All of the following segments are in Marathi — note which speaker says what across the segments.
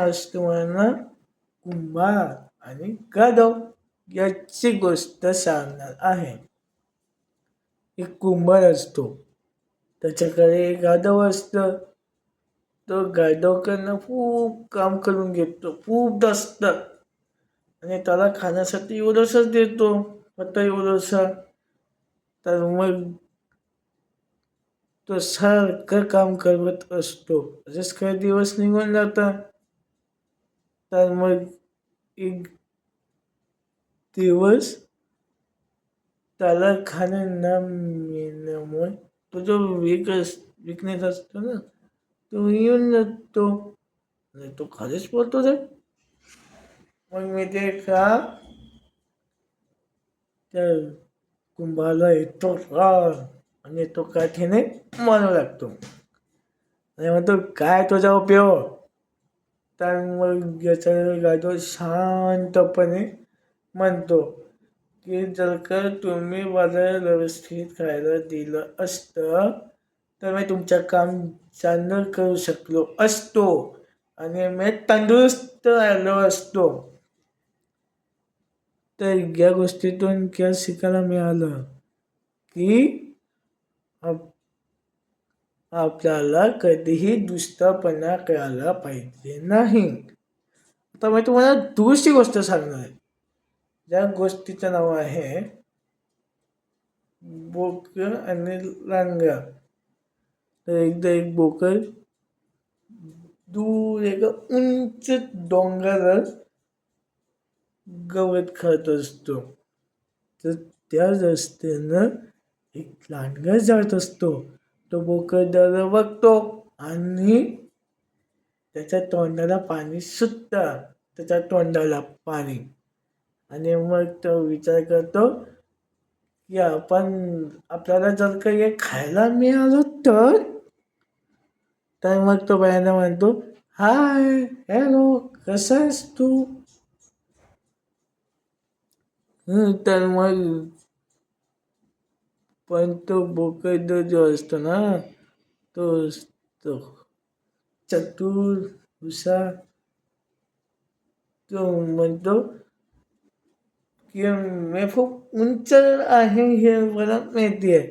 Speaker 1: असताना कुंभार आणि गाढव याची गोष्ट सांगणार आहे. एक कुंभार असतो. त्याच्याकडे एक गाढव असतं. तो गाढवकडनं खूप काम करून घेतो. खूप जास्त. आणि त्याला खाण्यासाठी एवढंसंच देतो. फक्त एवढंसा. तर मग तो सारखं काम करत असतो. असेच काही दिवस निघून जातात. तर मग एक दिवस त्याला खाणं न मिळण्यामुळे तो जो वीक अस विकनेस असतो ना तो येऊन जातो आणि तो खालीच पडतो रे मग मी ते का त्या कुंभाला येतो राग आणि तो काठीने मारू लागतो आणि म्हणतो काय तुझा उपयोग तर मग याचा गाडो शांतपणे म्हणतो की जर का तुम्ही मला व्यवस्थित खायला दिलं असतं तर मी तुमचं काम चांगलं करू शकलो असतो आणि मी तंदुरुस्त राहिलो असतो. तर या गोष्टीतून क्या शिकायला मिळालं की आपल्याला कधीही दुष्टपणा करायला पाहिजे नाही. आता मी तुम्हाला दुसरी गोष्ट सांगणार आहे. ज्या गोष्टीचं नाव आहे बोकर आणि लांगरा तर एकदा एक बोकर दूर एक उंच डोंगरात गवत खात असतो. तर त्या रस्त्यानं एक लांडगा जात असतो. तो बोकरदार बघतो आणि त्याच्या तोंडाला पाणी सुटतं. त्याच्या तोंडाला पाणी. आणि मग तो विचार करतो की आपण आपल्याला जर काही हे खायला मिळालं तर? तर मग तो बायांना म्हणतो हाय हॅलो कसा आहेस तू? तर मग पण तो बोकड जो असतो ना तो असतो. चतुर हुसा तो म्हणतो की मी खूप उंच आहे हे मला माहिती आहे.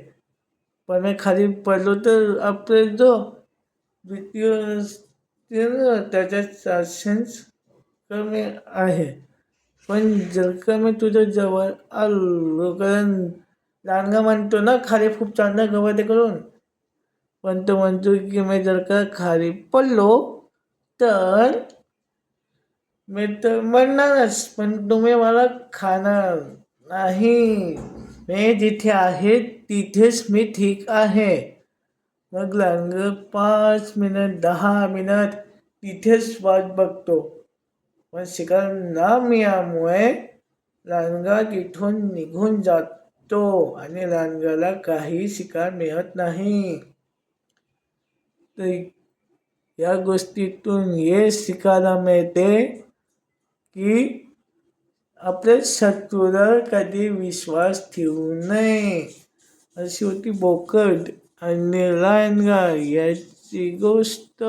Speaker 1: पण मी खाली पडलो तर आपले जो द्वितीय त्याच्या चान्सेस कमी आहे. पण जर का मी तुझ्या जवळ आलो कारण लांडगा म्हणतो ना खाली खूप चांगलं गवत करून. पण तो म्हणतो की मी जर का खाली पडलो तर मी तर म्हणणारच पण तुम्ही मला खाणार नाही. मी जिथे आहे तिथेच मी ठीक आहे. मग लांग पाच मिनिट दहा मिनिट तिथेच वाट बघतो. पण शिकार ना मिळामुळे लांडगा तिथून निघून जातो. आणि लांडग्याला काही शिकार मिळत नाही. तर या गोष्टीतून हे शिकायला मिळते की आपल्या शत्रूवर कधी विश्वास ठेवू नये. अशी होती बोकड आणि लांडगा याची गोष्ट.